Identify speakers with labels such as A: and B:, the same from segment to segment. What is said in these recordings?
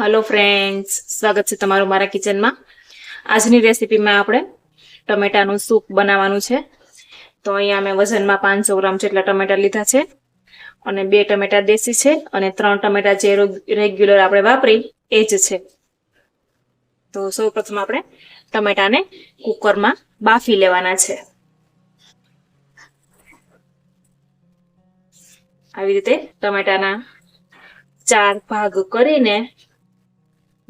A: Hello friends સ્વાગત છે તમારું મારા કિચનમાં આજની રેસીપીમાં આપણે ટમેટાનું સૂપ બનાવવાનું છે. તો અહીંયા મેં વજનમાં પાંચસો ગ્રામ જેટલા ટમેટા લીધા છે અને બે ટમેટા દેશી છે અને ત્રણ ટમેટા જે રેગ્યુલર આપણે વાપરી, એ જ છે. તો સૌ પ્રથમ આપણે ટમેટાને કુકરમાં બાફી લેવાના છે. આવી રીતે ટમેટાના ચાર ભાગ કરીને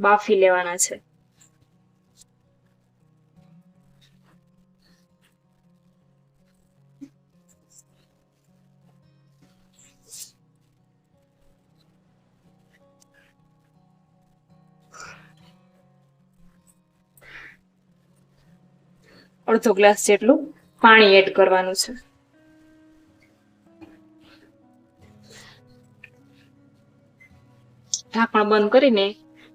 A: બાફી લેવાના છે. અડધો ગ્લાસ જેટલું પાણી એડ કરવાનું છે. ઢાંકણ બંધ કરીને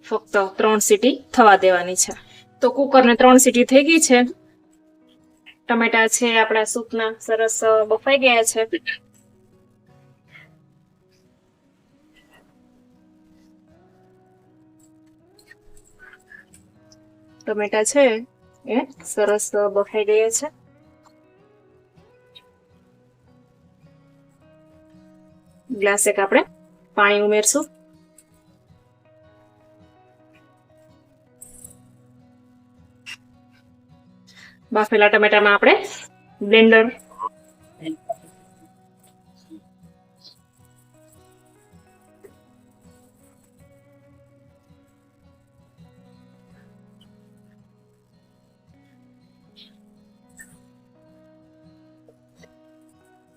A: ફક્ત ત્રણ સીટી થવા દેવાની છે. તો કુકરને ત્રણ સીટી થઈ ગઈ છે. ટમેટા છે, આપણા સૂપના સરસ બફાઈ ગયા છે. ટમેટા છે, એ સરસ બફાઈ ગયા છે. ગ્લાસ એક આપણે પાણી ઉમેરશું. બાફેલા ટમેટામાં આપણે બ્લેન્ડર.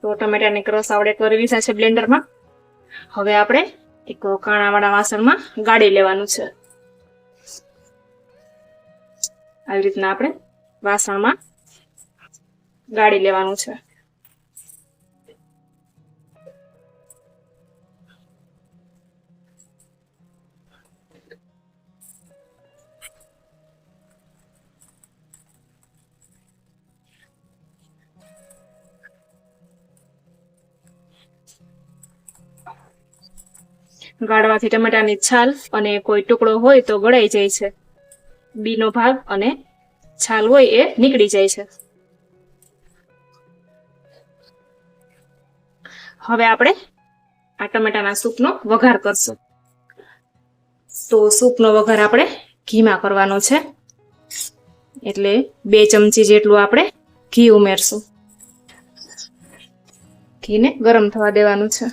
A: તો ટમેટાની ક્રસ આવડે કરી લીધા છે બ્લેન્ડરમાં. હવે આપણે એક કાણાવાળા વાસણમાં ગાળી લેવાનું છે. આવી રીતના આપણે વાસણમાં ગાળી લેવાનું છે. ગાળવાથી ટમેટાની છાલ અને કોઈ ટુકડો હોય તો ગળાઈ જાય છે. બીનો ભાગ અને છાલ હોય એ નીકળી જાય છે. હવે આપણે આ ટમેટાના સૂપનો વઘાર કરશું. તો સૂપનો વઘાર આપણે ઘીમાં કરવાનો છે. એટલે બે ચમચી જેટલું આપણે ઘી ઉમેરશું. ઘીને ગરમ થવા દેવાનું છે.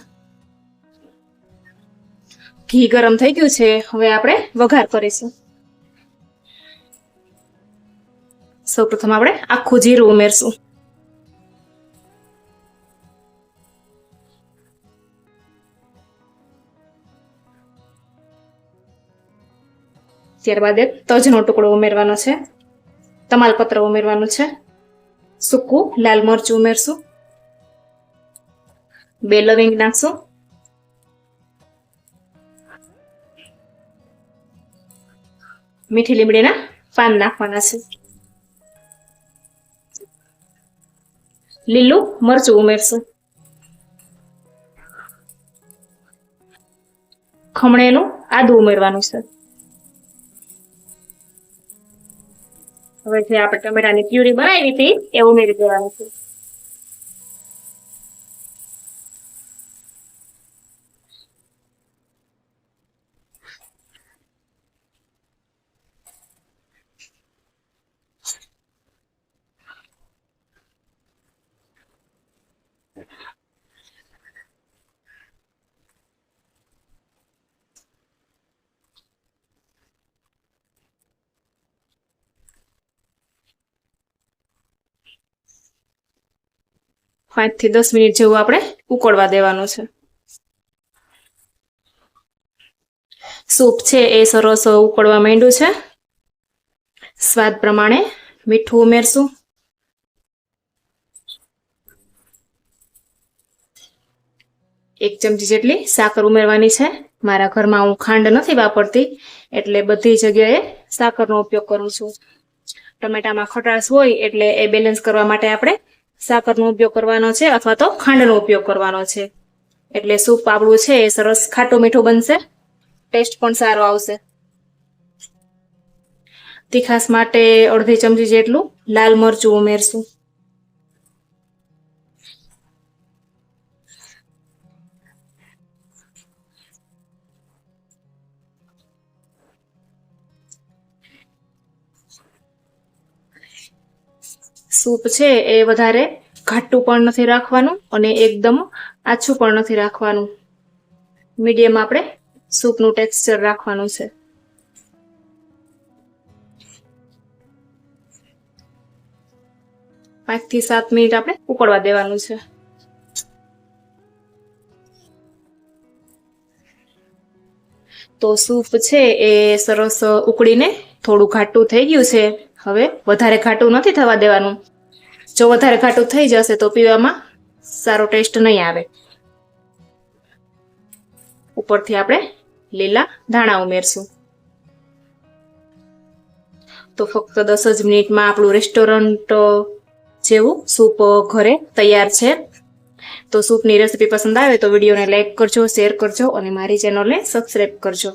A: ઘી ગરમ થઈ ગયું છે. હવે આપણે વઘાર કરીશું. સૌપ્રથમ આપણે આખું જીરું ઉમેરશું. ત્યારબાદ એક તજનો ટુકડો ઉમેરવાનો છે. તમાલપત્ર ઉમેરવાનું છે. સૂકું લાલ મરચું ઉમેરશું. બે લવિંગ નાખશું. મીઠી લીમડીના પાન નાખવાના છે. લીલું મરચું ઉમેરશું ખમણેનું આદું ઉમેરવાનું છે હવે જે આપણે ટમેટાની પ્યુરી બનાવી હતી એ ઉમેરી દેવાની છે પાંચથી દસ મિનિટ જેવું આપણે ઉકળવા દેવાનું છે. સૂપ છે એ સરસ ઉકળવા માંડ્યું છે. સ્વાદ પ્રમાણે મીઠું ઉમેરશું. એક ચમચી જેટલી સાકર ઉમેરવાની છે. મારા ઘરમાં હું ખાંડ નથી વાપરતી, એટલે બધી જગ્યાએ સાકરનો ઉપયોગ કરું છું. ટમેટામાં ખટાશ હોય એટલે એ બેલેન્સ કરવા માટે આપણે સાકરનો ઉપયોગ કરવાનો છે અથવા તો ખાંડનો ઉપયોગ કરવાનો છે. એટલે સૂપ આપણું છે એ સરસ ખાટું મીઠું બનશે. ટેસ્ટ પણ સારો આવશે. તીખાસ માટે અડધી ચમચી જેટલું લાલ મરચું ઉમેરશું. સૂપ છે એ વધારે ઘાટું પણ નથી રાખવાનું અને એકદમ આછું પણ નથી રાખવાનું. મીડિયમ આપણે સૂપનું ટેક્સચર રાખવાનું છે. પાંચથી સાત મિનિટ આપણે ઉકળવા દેવાનું છે. તો સૂપ છે એ સરસ ઉકળીને થોડું ઘાટું થઈ ગયું છે. હવે વધારે ઘાટું નથી થવા દેવાનું. જો વધારે ઘાટું થઈ જશે તો પીવામાં સારો ટેસ્ટ નહીં આવે. ઉપરથી આપણે લીલા ધાણા ઉમેરશું. તો ફક્ત દસ જ મિનિટમાં આપણું રેસ્ટોરન્ટ જેવું સૂપ ઘરે તૈયાર છે. તો સૂપની રેસીપી પસંદ આવે તો વિડીયોને લાઈક કરજો શેર કરજો અને મારી ચેનલને સબસ્ક્રાઈબ કરજો.